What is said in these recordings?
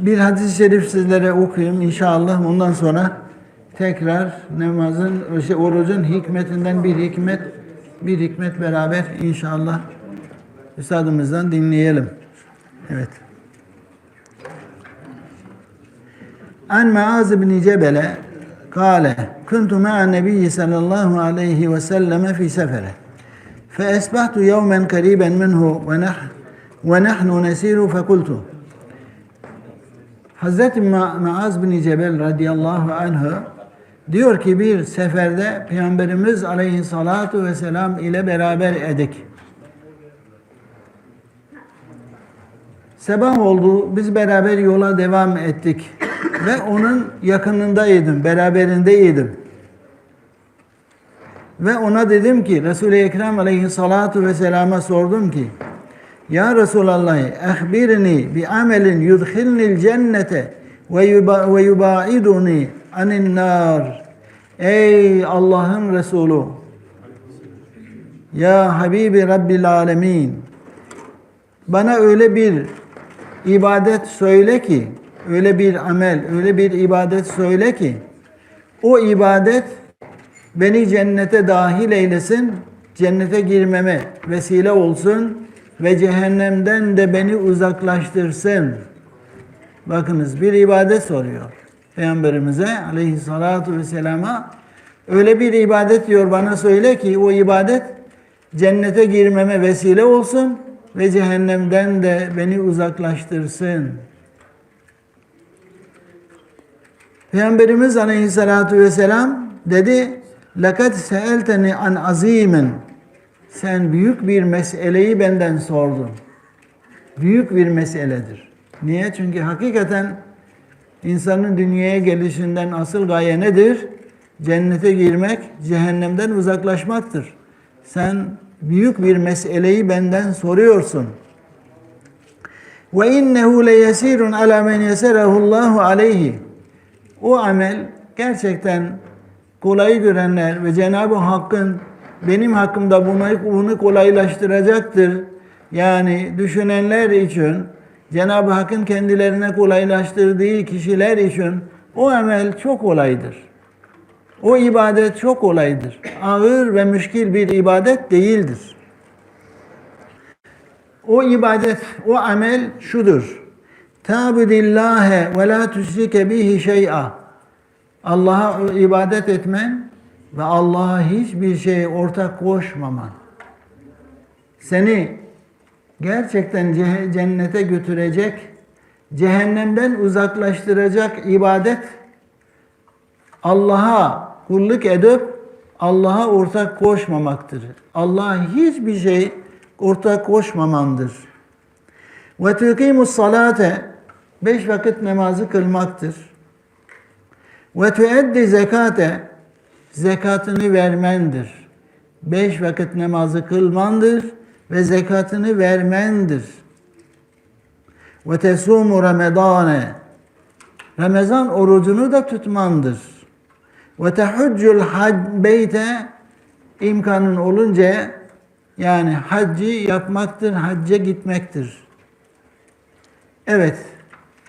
bir hadis-i şerif sizlere okuyayım inşallah. Ondan sonra tekrar namazın, işte orucun hikmetinden bir hikmet, bir hikmet beraber inşallah üstadımızdan dinleyelim. Evet. An Maaz ibn Cebele kâle kuntu ma'a nebiyyi sallallahu aleyhi ve selleme fi sefere fe esbahtu yevmen kariben minhu ve nahnu nesiru fe kultu Hazreti Maaz bin Cebel radıyallahu anh'ı diyor ki bir seferde Peygamberimiz aleyhissalatu vesselam ile beraber edik. Sabah oldu, biz beraber yola devam ettik ve onun yakınındaydım, beraberindeydim. Ve ona dedim ki Resul-i Ekrem aleyhissalatu vesselama sordum ki Ya Resulallah ehbirni bi amelin yudkhilnil cennete ve yuba- ve yubaiduni anin nar. Ey Allah'ın Resulü Ya Habibi Rabbil Alemin bana öyle bir ibadet söyle ki öyle bir amel, öyle bir ibadet söyle ki o ibadet beni cennete dahil eylesin, cennete girmeme vesile olsun ve cehennemden de beni uzaklaştırsın. Bakınız bir ibadet soruyor. Peygamberimize aleyhissalatu vesselama öyle bir ibadet diyor bana söyle ki o ibadet cennete girmeme vesile olsun ve cehennemden de beni uzaklaştırsın. Peygamberimiz aleyhissalatu vesselam dedi لَقَدْ سَأَلْتَنِ an azimin sen büyük bir meseleyi benden sordun. Büyük bir meseledir. Niye? Çünkü hakikaten insanın dünyaya gelişinden asıl gaye nedir? Cennete girmek, cehennemden uzaklaşmaktır. Sen büyük bir meseleyi benden soruyorsun. Ve innehu leyesirun ala men yeserahu Allahu aleyhi. O amel gerçekten kolay görenler ve Cenab-ı Hakk'ın benim hakkımda bunu, bunu kolaylaştıracaktır. Yani düşünenler için Cenab-ı Hakk'ın kendilerine kolaylaştırdığı kişiler için o amel çok kolaydır. O ibadet çok kolaydır. Ağır ve müşkil bir ibadet değildir. O ibadet, o amel şudur. Tabudillâhe ve la tüşrike bihi şey'a. Allah'a ibadet etmen ve Allah'a hiçbir şey ortak koşmaman. Seni gerçekten ce- cennete götürecek, cehennemden uzaklaştıracak ibadet Allah'a kulluk edip Allah'a ortak koşmamaktır. Allah'a hiçbir şey ortak koşmamandır. Ve tuqimus salate beş vakit namazı kılmaktır. Ve tueddi zekate zekatını vermendir. Beş vakit namazı kılmandır ve zekatını vermendir. Ve tesumu ramadane Ramazan orucunu da tutmandır. Ve tehuccul hac beyte imkanın olunca yani haccı yapmaktır, hacca gitmektir. Evet,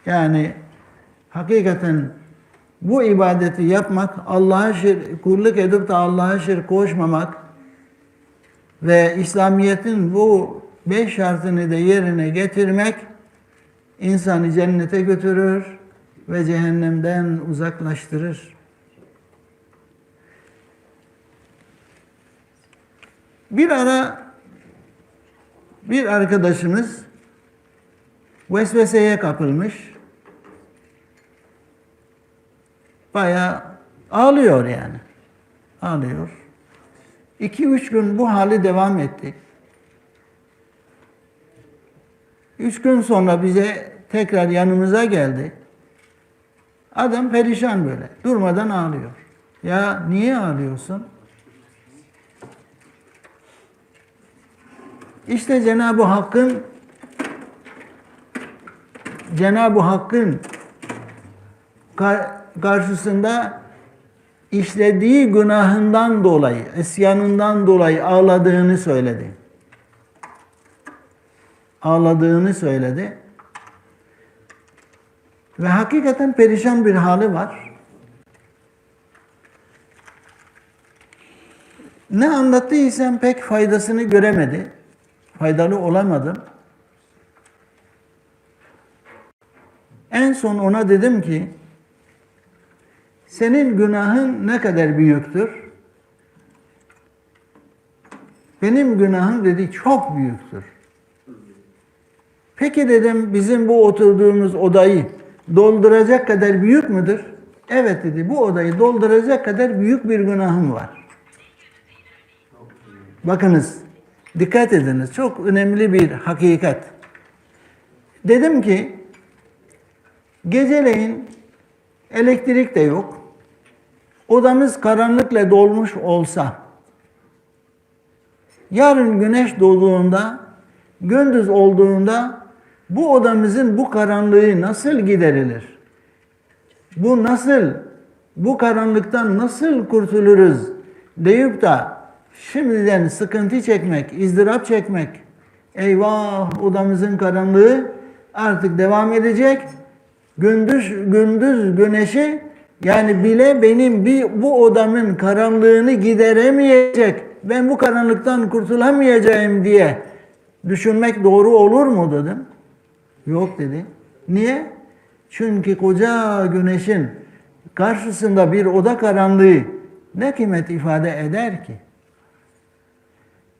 yani hakikaten bu ibadeti yapmak, Allah'a şirk, kulluk edip de Allah'a şirk koşmamak ve İslamiyet'in bu beş şartını da yerine getirmek insanı cennete götürür ve cehennemden uzaklaştırır. Bir ara bir arkadaşımız vesveseye kapılmış. Bayağı ağlıyor yani. Ağlıyor. İki üç gün bu hali devam etti. Üç gün sonra bize tekrar yanımıza geldi. Adam perişan böyle. Durmadan ağlıyor. Ya niye ağlıyorsun? İşte Cenab-ı Hakk'ın Cenab-ı Hakk'ın karşısında işlediği günahından dolayı, isyanından dolayı ağladığını söyledi. Ağladığını söyledi. Ve hakikaten perişan bir hali var. Ne anlattıysam pek faydasını göremedi. Faydalı olamadım. En son ona dedim ki senin günahın ne kadar büyüktür? Benim günahım dedi çok büyüktür. Peki dedim bizim bu oturduğumuz odayı dolduracak kadar büyük müdür? Evet dedi bu odayı dolduracak kadar büyük bir günahım var. Bakınız dikkat ediniz çok önemli bir hakikat. Dedim ki geceleyin elektrik de yok. Odamız karanlıkla dolmuş olsa yarın güneş doğduğunda gündüz olduğunda bu odamızın bu karanlığı nasıl giderilir? Bu nasıl, bu karanlıktan nasıl kurtuluruz deyip de şimdiden sıkıntı çekmek, izdırap çekmek, eyvah odamızın karanlığı artık devam edecek. Gündüz gündüz güneşi yani bile benim bir bu odamın karanlığını gideremeyecek. Ben bu karanlıktan kurtulamayacağım diye düşünmek doğru olur mu dedim. Yok dedi. Niye? Çünkü koca güneşin karşısında bir oda karanlığı ne kıymet ifade eder ki?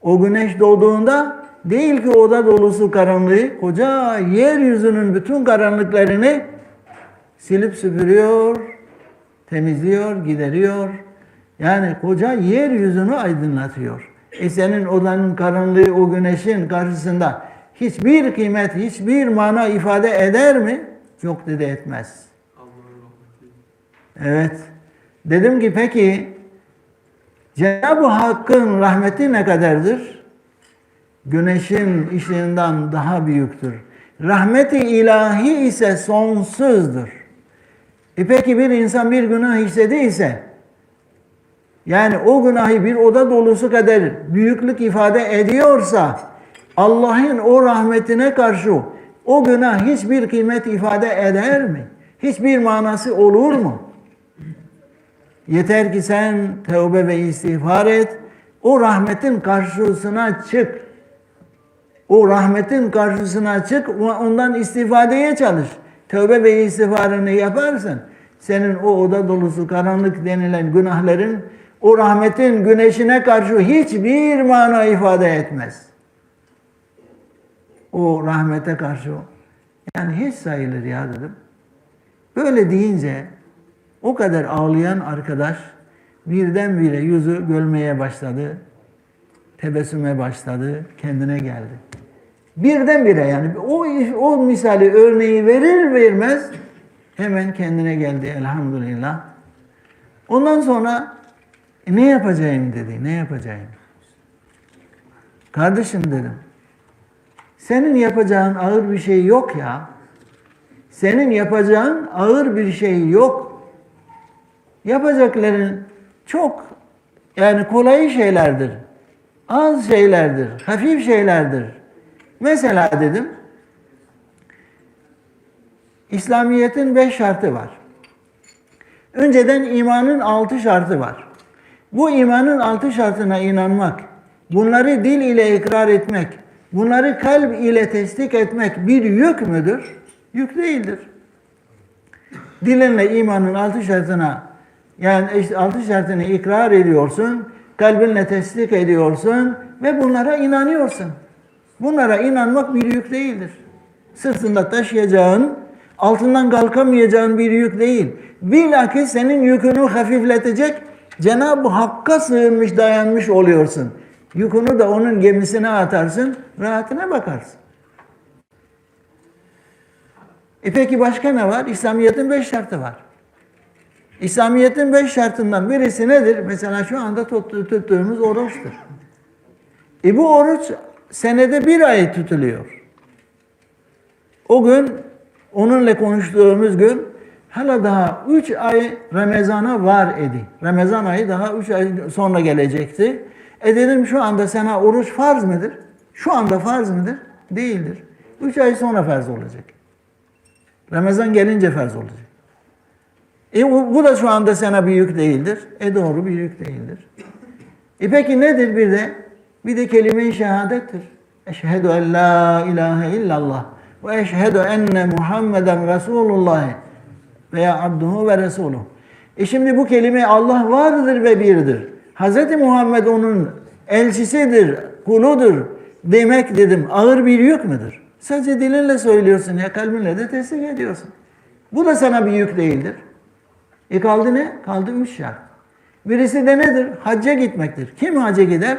O güneş doğduğunda değil ki oda dolusu karanlığı, koca yeryüzünün bütün karanlıklarını silip süpürüyor, temizliyor, gideriyor. Yani koca yeryüzünü aydınlatıyor. E senin odanın karanlığı o güneşin karşısında hiçbir kıymet, hiçbir mana ifade eder mi? Yok dedi etmez. Evet. Dedim ki peki Cenab-ı Hakk'ın rahmeti ne kadardır? Güneşin ışığından daha büyüktür. Rahmeti ilahi ise sonsuzdur. E peki bir insan bir günah işlediyse yani o günahı bir oda dolusu kadar büyüklük ifade ediyorsa Allah'ın o rahmetine karşı o günah hiçbir kıymet ifade eder mi? Hiçbir manası olur mu? Yeter ki sen tövbe ve istiğfar et. O rahmetin karşısına çık. O rahmetin karşısına çık ve ondan istifadeye çalış. Tövbe ve istiğfarını yaparsın. Senin o oda dolusu karanlık denilen günahların o rahmetin güneşine karşı hiçbir mana ifade etmez. O rahmete karşı yani hiç sayılır ya dedim. Böyle deyince o kadar ağlayan arkadaş birdenbire yüzü gülmeye başladı. Tebessüme başladı. Kendine geldi. Birdenbire yani o, o misali örneği verir vermez hemen kendine geldi elhamdülillah. Ondan sonra "E, ne yapacağım dedi. Ne yapacağım? Kardeşim dedim. Senin yapacağın ağır bir şey yok ya. Senin yapacağın ağır bir şey yok. Yapacakların çok yani kolay şeylerdir. Az şeylerdir. Hafif şeylerdir. Mesela dedim İslamiyet'in beş şartı var. Önceden imanın altı şartı var. Bu imanın altı şartına inanmak, bunları dil ile ikrar etmek, bunları kalp ile tesdik etmek bir yük müdür? Yük değildir. Dilinle imanın altı şartına yani altı şartını ikrar ediyorsun, kalbinle tesdik ediyorsun ve bunlara inanıyorsun. Bunlara inanmak bir yük değildir. Sırtında taşıyacağın, altından kalkamayacağın bir yük değil. Bilakis senin yükünü hafifletecek Cenab-ı Hakk'a sığınmış, dayanmış oluyorsun. Yükünü de onun gemisine atarsın, rahatına bakarsın. E peki başka ne var? İslamiyet'in beş şartı var. İslamiyet'in beş şartından birisi nedir? Mesela şu anda tuttuğumuz oruçtur. E bu oruç senede bir ay tutuluyor. O gün onunla konuştuğumuz gün hala daha üç ay Ramazan'a var idi. Ramazan ayı daha üç ay sonra gelecekti. E dedim şu anda sana oruç farz mıdır? Şu anda farz mıdır? Değildir. Üç ay sonra farz olacak. Ramazan gelince farz olacak. E bu, da şu anda sana bir yük değildir. E doğru bir yük değildir. E peki nedir bir de? Bir de kelime-i şehadettir. Eşhedü en la ilahe illallah ve eşhedü enne Muhammeden Resulullah veya abduhu ve resuluhu. E şimdi bu kelime Allah vardır ve birdir. Hz. Muhammed onun elçisidir, kuludur demek dedim. Ağır bir yük müdür? Sadece dilinle söylüyorsun ya kalbinle de teslim ediyorsun. Bu da sana bir yük değildir. E kaldı ne? Kaldı üç şart. Birisi de nedir? Hacca gitmektir. Kim hacca gider?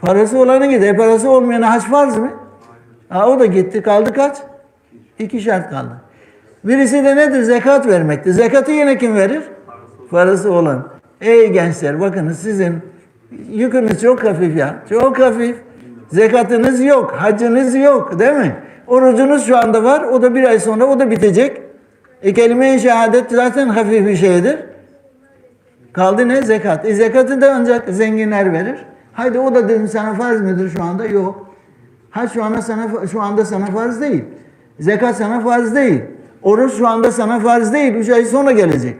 Parası olanı gider. Parası olmayana hac farz mı? Ha, o da gitti. Kaldı kaç? İki şart kaldı. Birisi de nedir? Zekat vermektir. Zekatı yine kim verir? Parası olan. Ey gençler bakınız sizin yükünüz çok hafif ya. Çok hafif. Zekatınız yok. Hacınız yok. Değil mi? Orucunuz şu anda var. O da bir ay sonra o da bitecek. E kelime-i şehadet zaten hafif bir şeydir. Kaldı ne? Zekat. E zekatı da ancak zenginler verir. Haydi o da dedim sana farz mıdır şu anda? Yok. Ha şu anda sana şu anda sana farz değil. Zekat sana farz değil. Oruç şu anda sana farz değil. Üç ay sonra gelecek.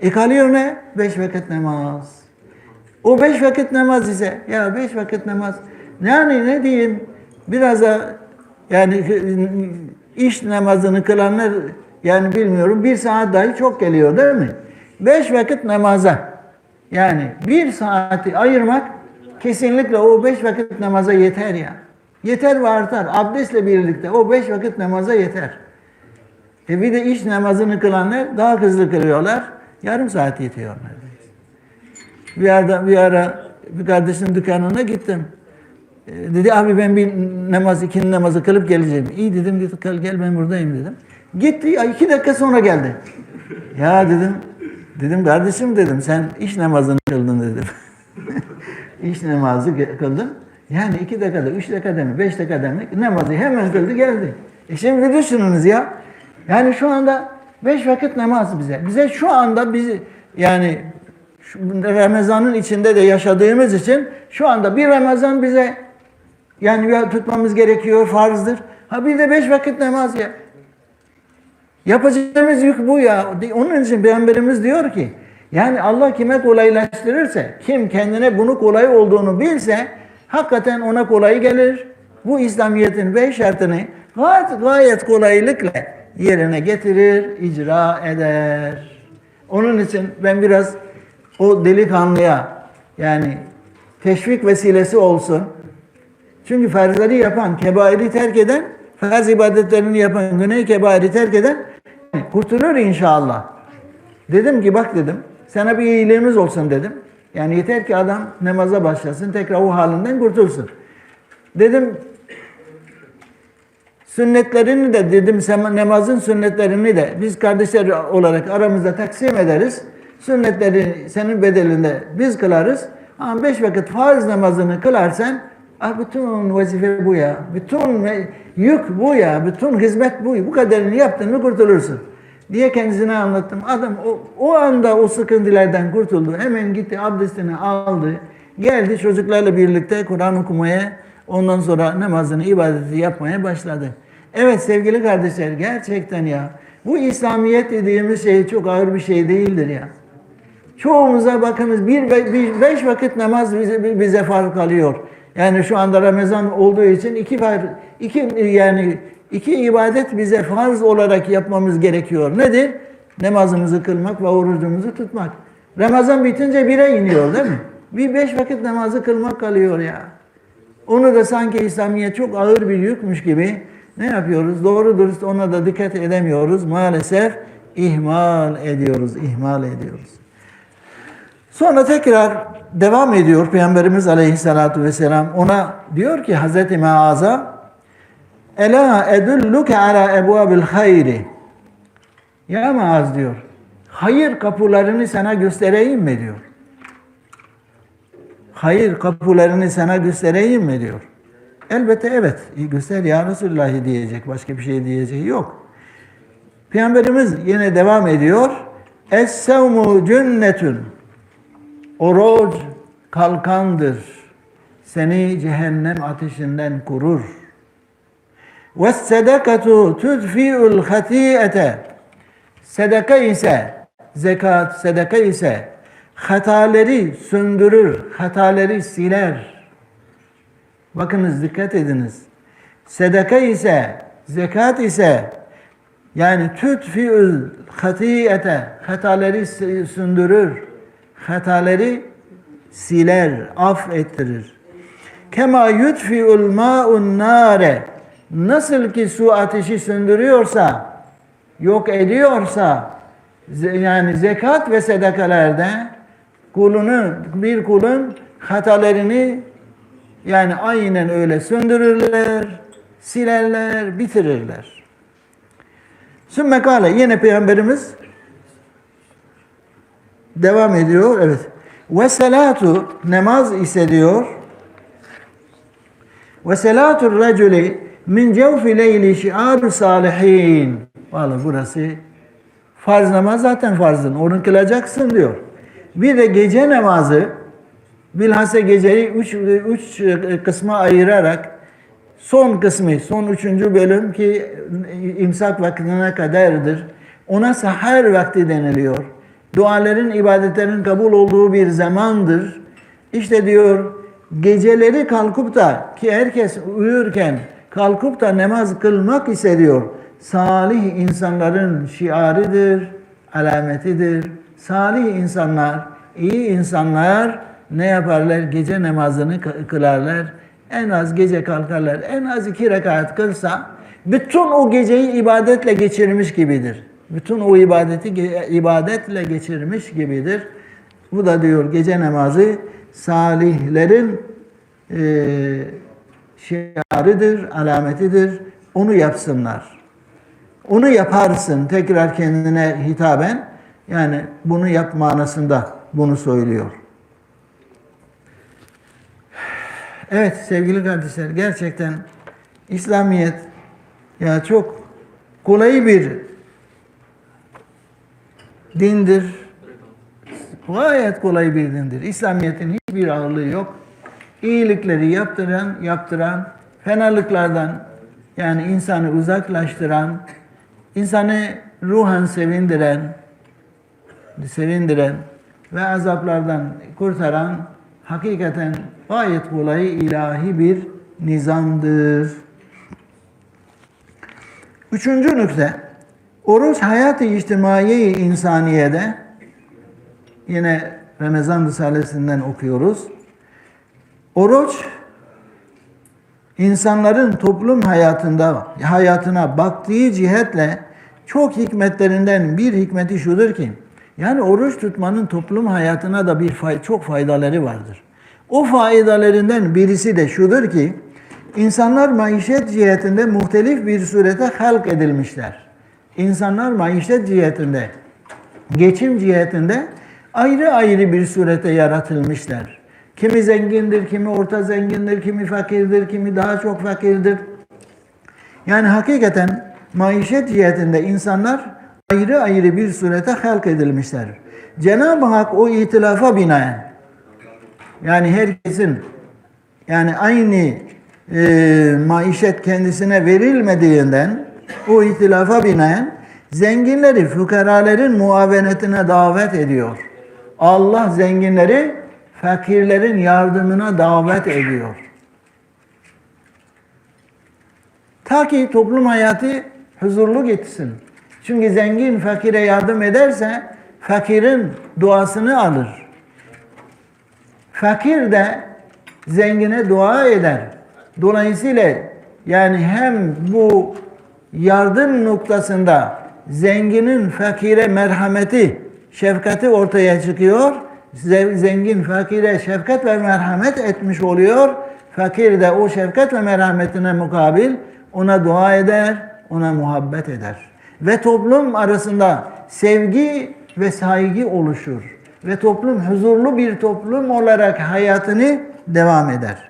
E kalıyor ne? Beş vakit namaz. O beş vakit namaz ise ya beş vakit namaz yani ne diyeyim biraz da yani iş namazını kılanlar yani bilmiyorum bir saat dahi çok geliyor değil mi? Beş vakit namaza yani bir saati ayırmak kesinlikle o beş vakit namaza yeter ya. Yeter ve artar. Abdestle birlikte o beş vakit namaza yeter. E bir de iş namazını kılanlar daha hızlı kılıyorlar. Yarım saat yetiyor neredeyse. Bir ara, bir ara bir kardeşin dükkanına gittim. E, dedi abi ben bir namaz, ikindi namazı kılıp geleceğim. İyi dedim git kal gel ben buradayım dedim. Gitti iki dakika sonra geldi. Ya dedim dedim kardeşim dedim sen iş namazını kıldın dedim. iş namazı kıldın. Yani iki dakikada, üç dakikada mı, beş dakikada mı namazı hemen kıldı geldi. E şimdi düşününüz ya. Yani şu anda beş vakit namaz bize. Bize şu anda bizi yani Ramazan'ın içinde de yaşadığımız için şu anda bir Ramazan bize yani ya tutmamız gerekiyor, farzdır. Ha bir de beş vakit namaz ya. Yapacağımız yük bu ya. Onun için Peygamberimiz diyor ki yani Allah kime kolaylaştırırsa, kim kendine bunu kolay olduğunu bilse hakikaten ona kolay gelir. Bu İslamiyet'in beş şartını gayet, gayet kolaylıkla yerine getirir, icra eder. Onun için ben biraz o delikanlıya yani teşvik vesilesi olsun. Çünkü farzları yapan, kebairi terk eden, farz ibadetlerini yapan, güney kebairi terk eden kurtulur inşallah. Dedim ki bak dedim, sana bir iyiliğimiz olsun dedim. Yani yeter ki adam namaza başlasın, tekrar o halinden kurtulsun. Dedim sünnetlerini de dedim namazın sünnetlerini de biz kardeşler olarak aramızda taksim ederiz. Sünnetleri senin bedelinde biz kılarız. Ama beş vakit farz namazını kılarsan ah bütün vazife bu ya. Bütün yük bu ya. Bütün hizmet bu. Bu kadarını yaptın mı kurtulursun. Diye kendisine anlattım. Adam o, o anda o sıkıntılardan kurtuldu. Hemen gitti abdestini aldı. Geldi çocuklarla birlikte Kur'an okumaya ondan sonra namazını, ibadeti yapmaya başladı. Evet sevgili kardeşler gerçekten ya bu İslamiyet dediğimiz şey çok ağır bir şey değildir ya. Çoğumuza bakınız bir, bir beş vakit namaz bize, bize fark kalıyor. Yani şu anda Ramazan olduğu için iki iki yani iki ibadet bize farz olarak yapmamız gerekiyor. Nedir? Namazımızı kılmak ve orucumuzu tutmak. Ramazan bitince bire iniyor değil mi? Bir beş vakit namazı kılmak kalıyor ya. Onu da sanki İslamiyet çok ağır bir yükmüş gibi ne yapıyoruz? Doğru dürüst ona da dikkat edemiyoruz. Maalesef ihmal ediyoruz, ihmal ediyoruz. Sonra tekrar devam ediyor Peygamberimiz Aleyhisselatü Vesselam. Ona diyor ki Hazreti Maaz'a Ela edulluke ala ebuabil hayri Ya Maaz diyor. Hayır kapılarını sana göstereyim mi diyor. Hayır kapılarını sana göstereyim mi diyor. Elbette evet. Göster ya Resulullah diyecek. Başka bir şey diyeceği yok. Peygamberimiz yine devam ediyor. Es-sevmu cünnetün. Oruç kalkandır. Seni cehennem ateşinden korur. Ve sedekatu tudfi'ul hatiyete. Sedeka ise, zekat, sedeka ise hataları söndürür, hataları siler. Bakınız dikkat ediniz. Sedeka ise, zekat ise yani tütfiül hatiyete hataları s- söndürür, hataları siler, af ettirir. Kema yutfiul ma'un nare nasıl ki su ateşi söndürüyorsa, yok ediyorsa yani zekat ve sedakalerde kulunu bir kulun hatalarını yani aynen öyle söndürürler, silerler, bitirirler. Sümme kâle yine Peygamberimiz devam ediyor. Evet. Ve salatu namaz ise diyor. Ve salatu raculi min cevfi leyli şi'aru salihin. Vallahi burası farz namaz zaten farzın. Onu kılacaksın diyor. Bir de gece namazı bilhassa geceyi üç, üç kısma ayırarak son kısmı, son üçüncü bölüm ki imsak vaktine kadardır. Ona sahar vakti deniliyor. Duaların, ibadetlerin kabul olduğu bir zamandır. İşte diyor geceleri kalkıp da ki herkes uyurken kalkıp da namaz kılmak ise diyor salih insanların şiarıdır, alametidir. Salih insanlar, iyi insanlar ne yaparlar? Gece namazını kı- kılarlar. En az gece kalkarlar. En az iki rekat kılsa bütün o geceyi ibadetle geçirmiş gibidir. Bütün o ibadeti ibadetle geçirmiş gibidir. Bu da diyor gece namazı salihlerin eee şiarıdır, alametidir. Onu yapsınlar. Onu yaparsın tekrar kendine hitaben. Yani bunu yap manasında bunu söylüyor. Evet sevgili kardeşler gerçekten İslamiyet ya çok kolay bir dindir. Gayet kolay bir dindir. İslamiyet'in hiçbir ağırlığı yok. İyilikleri yaptıran, yaptıran, fenalıklardan yani insanı uzaklaştıran, insanı ruhan sevindiren, sevindiren ve azaplardan kurtaran hakikaten gayet kolay ilahi bir nizamdır. Üçüncü nükte, oruç hayat-ı içtimai insaniyede yine Ramazan Risalesinden okuyoruz. Oruç insanların toplum hayatında hayatına baktığı cihetle çok hikmetlerinden bir hikmeti şudur ki yani oruç tutmanın toplum hayatına da bir fay, çok faydaları vardır. O faydalarından birisi de şudur ki insanlar maişet cihetinde muhtelif bir surete halk edilmişler. İnsanlar maişet cihetinde, geçim cihetinde ayrı ayrı bir surete yaratılmışlar. Kimi zengindir, kimi orta zengindir, kimi fakirdir, kimi daha çok fakirdir. Yani hakikaten maişet cihetinde insanlar ayrı ayrı bir surete halk edilmişler. Cenab-ı Hak o itilafa binaen yani herkesin yani aynı e, maişet kendisine verilmediğinden o itilafa binaen zenginleri fukaraların muavenetine davet ediyor. Allah zenginleri fakirlerin yardımına davet ediyor. Ta ki toplum hayatı huzurlu gitsin. Çünkü zengin fakire yardım ederse fakirin duasını alır. Fakir de zengine dua eder. Dolayısıyla yani hem bu yardım noktasında zenginin fakire merhameti, şefkati ortaya çıkıyor. Zengin fakire şefkat ve merhamet etmiş oluyor. Fakir de o şefkat ve merhametine mukabil ona dua eder, ona muhabbet eder. Ve toplum arasında sevgi ve saygı oluşur. Ve toplum huzurlu bir toplum olarak hayatını devam eder.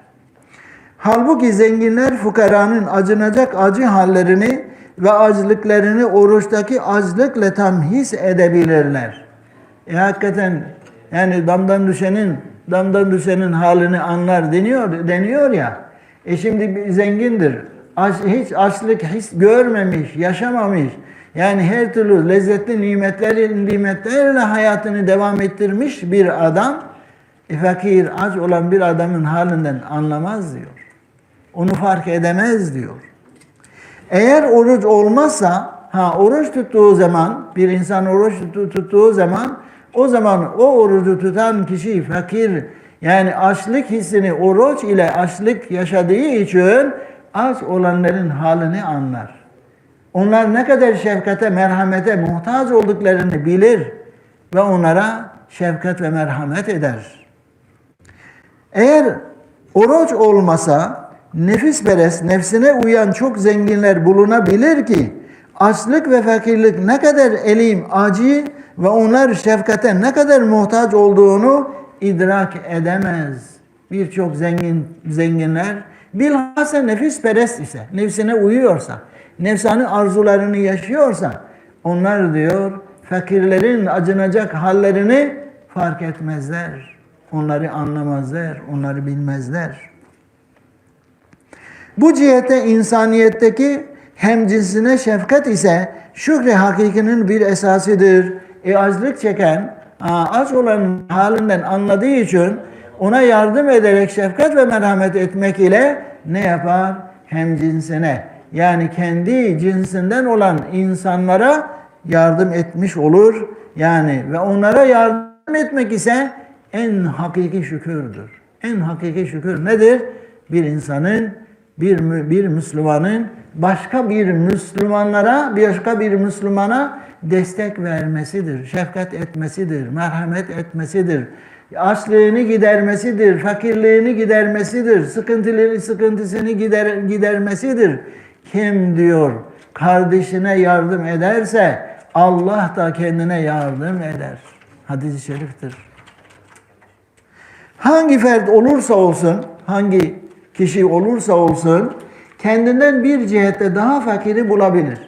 Halbuki zenginler fukaranın acınacak acı hallerini ve açlıklarını oruçtaki açlıkla tamhis edebilirler. E hakikaten yani damdan düşenin damdan düşenin halini anlar deniyor deniyor ya. E şimdi bir zengindir. aç- hiç açlık his görmemiş, yaşamamış. Yani her türlü lezzetli nimetleri, nimetlerle hayatını devam ettirmiş bir adam, e, fakir, aç olan bir adamın halinden anlamaz diyor. Onu fark edemez diyor. Eğer oruç olmazsa, ha oruç tuttuğu zaman, bir insan oruç tuttu- tuttuğu zaman, o zaman o orucu tutan kişi fakir, yani açlık hissini oruç ile açlık yaşadığı için aç olanların halini anlar. Onlar ne kadar şefkate, merhamete muhtaç olduklarını bilir ve onlara şefkat ve merhamet eder. Eğer oruç olmasa nefis perest, nefsine uyan çok zenginler bulunabilir ki açlık ve fakirlik ne kadar elim, acı ve onlar şefkate ne kadar muhtaç olduğunu idrak edemez. Birçok zengin zenginler bilhassa nefis perest ise, nefsine uyuyorsa, nefsani arzularını yaşıyorsa onlar diyor fakirlerin acınacak hallerini fark etmezler. Onları anlamazlar, onları bilmezler. Bu cihette insaniyetteki hemcinsine şefkat ise şükre hakikinin bir esasıdır. E açlık çeken, aç olan halinden anladığı için ona yardım ederek şefkat ve merhamet etmek ile ne yapar? Hemcinsine yani kendi cinsinden olan insanlara yardım etmiş olur. Yani ve onlara yardım etmek ise en hakiki şükürdür. En hakiki şükür nedir? Bir insanın, bir, bir Müslümanın başka bir Müslümanlara, başka bir Müslümana destek vermesidir, şefkat etmesidir, merhamet etmesidir. Açlığını gidermesidir, fakirliğini gidermesidir, sıkıntıları sıkıntısını gider, gidermesidir. Kim diyor kardeşine yardım ederse Allah da kendine yardım eder. Hadis-i şeriftir. Hangi fert olursa olsun, hangi kişi olursa olsun kendinden bir cihette daha fakiri bulabilir.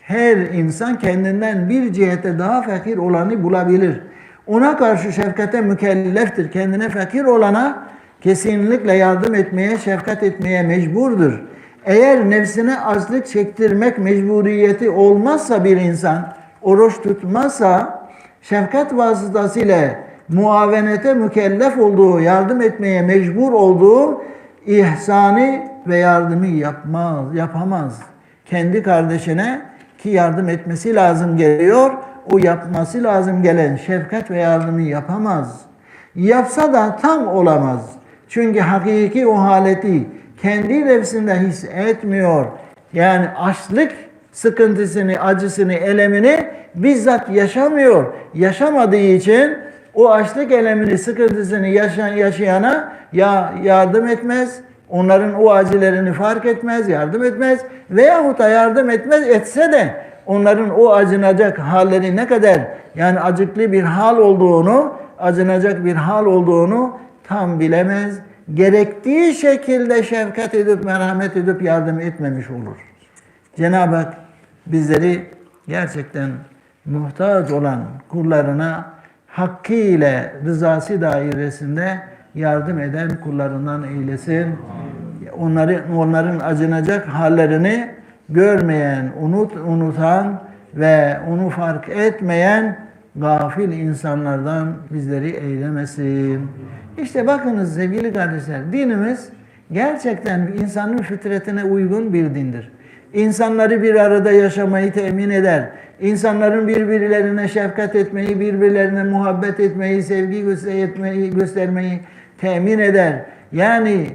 Her insan kendinden bir cihette daha fakir olanı bulabilir. Ona karşı şefkate mükelleftir. Kendine fakir olana kesinlikle yardım etmeye, şefkat etmeye mecburdur. Eğer nefsine açlık çektirmek mecburiyeti olmazsa bir insan, oruç tutmazsa, şefkat vasıtasıyla muavenete mükellef olduğu, yardım etmeye mecbur olduğu ihsanı ve yardımı yapmaz, yapamaz. Kendi kardeşine ki yardım etmesi lazım geliyor, o yapması lazım gelen şefkat ve yardımı yapamaz. Yapsa da tam olamaz. Çünkü hakiki o haleti kendi nefsinde hissetmiyor. Yani açlık sıkıntısını, acısını, elemini bizzat yaşamıyor. Yaşamadığı için o açlık elemini, sıkıntısını yaşayan, yaşayana ya yardım etmez, onların o acılarını fark etmez, yardım etmez veyahut da yardım etmez etse de onların o acınacak halleri ne kadar yani acıklı bir hal olduğunu, acınacak bir hal olduğunu tam bilemez. Gerektiği şekilde şefkat edip, merhamet edip yardım etmemiş olur. Cenab-ı Hak bizleri gerçekten muhtaç olan kullarına hakkıyla rızası dairesinde yardım eden kullarından eylesin. Onları, onların acınacak hallerini görmeyen, unut, unutan ve onu fark etmeyen gafil insanlardan bizleri eylemesin. İşte bakınız sevgili kardeşler, dinimiz gerçekten insanın fitretine uygun bir dindir. İnsanları bir arada yaşamayı temin eder. İnsanların birbirlerine şefkat etmeyi, birbirlerine muhabbet etmeyi, sevgi göstermeyi, göstermeyi temin eder. Yani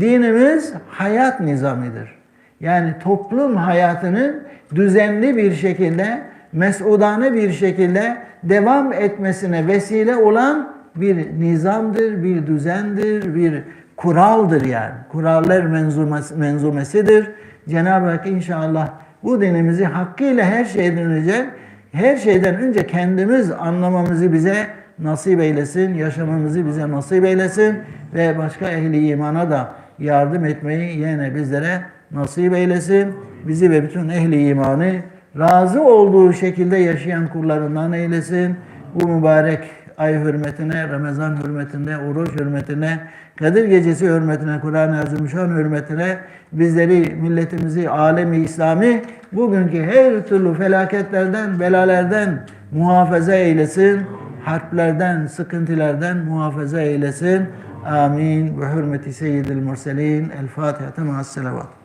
dinimiz hayat nizamidir. Yani toplum hayatının düzenli bir şekilde, mesudane bir şekilde devam etmesine vesile olan bir nizamdır, bir düzendir, bir kuraldır yani. Kurallar menzumesi, menzumesidir. Cenab-ı Hak inşallah bu dinimizi hakkıyla her şeyden önce her şeyden önce kendimiz anlamamızı bize nasip eylesin, yaşamamızı bize nasip eylesin ve başka ehli imana da yardım etmeyi yine bizlere nasip eylesin. Bizi ve bütün ehli imanı razı olduğu şekilde yaşayan kullarından eylesin. Bu mübarek ay hürmetine, Ramazan hürmetine, oruç hürmetine, Kadir Gecesi hürmetine, Kur'an-ı Azimüşşan hürmetine bizleri, milletimizi, alemi İslami bugünkü her türlü felaketlerden, belalardan muhafaza eylesin. Harplerden, sıkıntılardan muhafaza eylesin. Amin. Ve hürmeti seyyidil murselin. El Fatiha. Temel selavat.